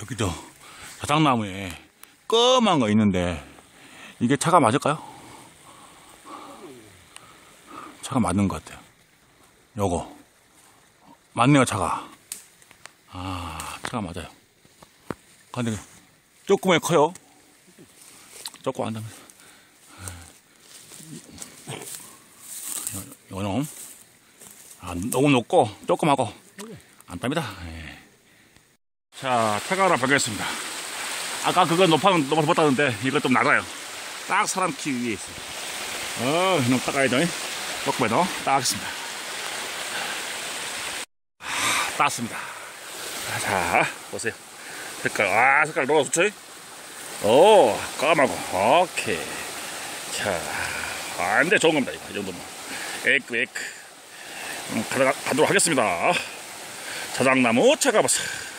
저기도 자작나무에 검은 거 있는데 이게 차가 맞을까요? 차가 맞는 것 같아요. 요거 맞네요 차가. 아 차가 맞아요. 근데 조그맣게 커요. 조금 안 담아. 요놈 아, 너무 높고 조그마고 안 답니다. 예. 자, 차가 하나 발견했습니다. 아까 그거 높아, 높아서 못 따는데, 이거 좀 낮아요. 딱 사람 키 위에 있어요. 어. 조금만 더 따겠습니다. 아, 땄습니다. 자, 보세요. 색깔, 아, 색깔 너무 좋죠? 오, 까마고, 오케이. 자, 아, 근데 좋은 겁니다. 이 정도면. 에이크, 에이크. 음, 가도록 하겠습니다. 자작나무 차가버섯.